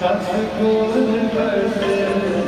ਸਤਿਗੁਰ ਪਰਸੇ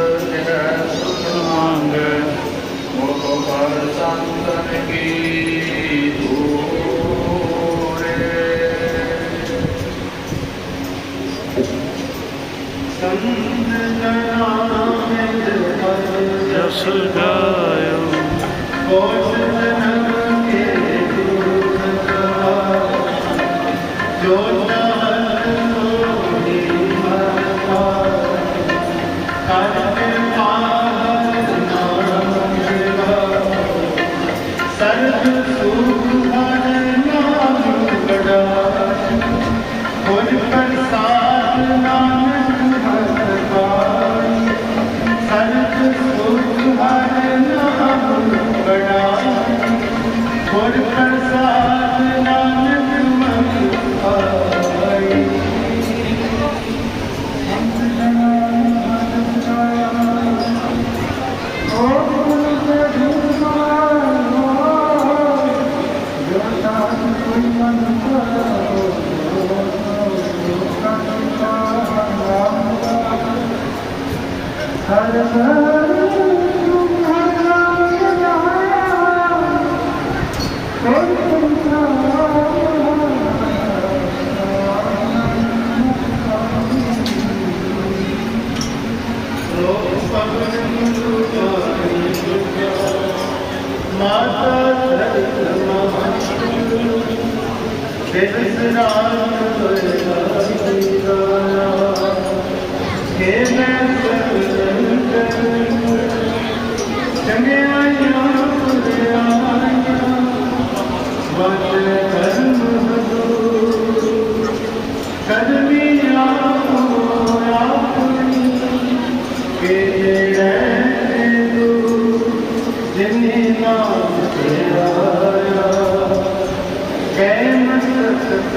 ਸੁਰਗਾਇਓ ਕੋਸ਼ ਜਨਮ ਕੇ ਦੁਖ ਕਾ ਜੋ ਸਰਬ ਸੁਖ ਮਨ ਨਾਮ ਕੜਾ Hare Hare ਸਨਾਨ ਕਰਦਾ ਸੀਤਾ ਕੇ ਮੈਂ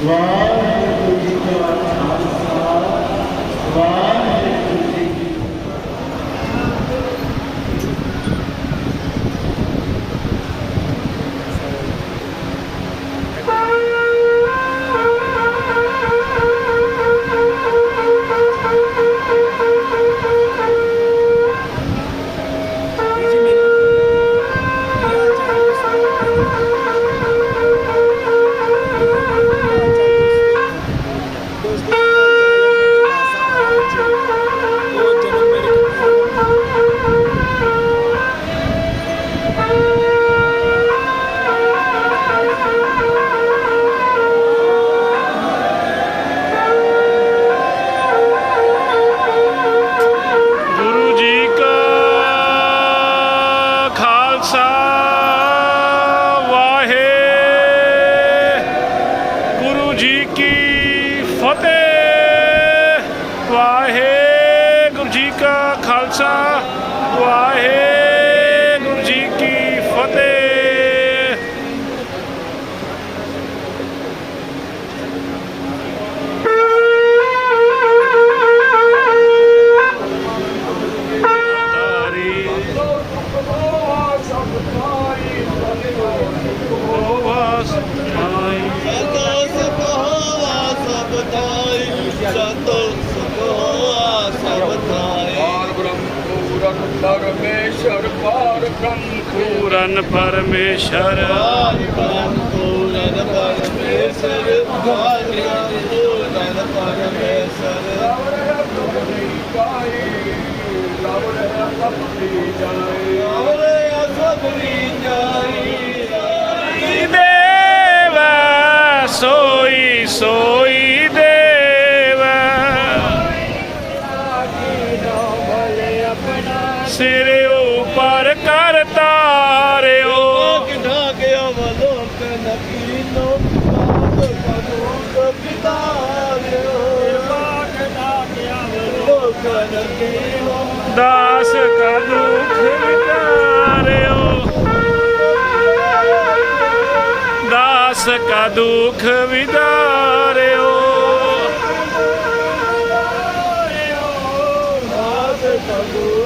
Uau! ਵਾਹਿਗੁਰੂ ਜੀ ਕਾ ਖਾਲਸਾ, ਵਾਹਿਗੁਰੂ ਜੀ ਕੀ ਫਤਿਹ। ਤਾਰੀ ਵਾਸ ਮਾਈ ਸਤੋ ਸੁਖਵਾ ਸਭ ਥਾਈ ਸਤੋ ਪਰਮੇਸ਼ਰ ਪਾਰ ਬ੍ਰਹਮ ਪੂਰਨ ਪਰਮੇਸ਼ਰ ਪਾਰ ਬ੍ਰਹਮ ਪੂਰਨ ਪਰਮੇਸ਼ਰ ਪਾਰ ਬ੍ਰਹਮ ਪੂਰਨ ਪਰਮੇਸ਼ਰ ਔਰੇ ਅਸਬਰੀ ਜਾਈ ਦੇਵ ਸੋਈ ਸੋਈ ਸਿਰ ਉਪਰ ਕਰ ਤਾਰਿਓ। ਕਿਢਾ ਕੇ ਅਵਲੋਕ ਨਕੀਨੋ ਪਾਪ ਕਬੂਕ ਪਿਤਾਰਿਓ। ਕਿਢਾ ਕੇ ਅਵਲੋਕ ਨਕੀਨੋ ਦਾਸ ਕਾ ਦੁਖ ਵਿਟਾਰਿਓ ਦਾਸ ਕਾ ਦੁਖ ਵਿਦਾਰਿਓ ਨਾਸ ਕਬੂ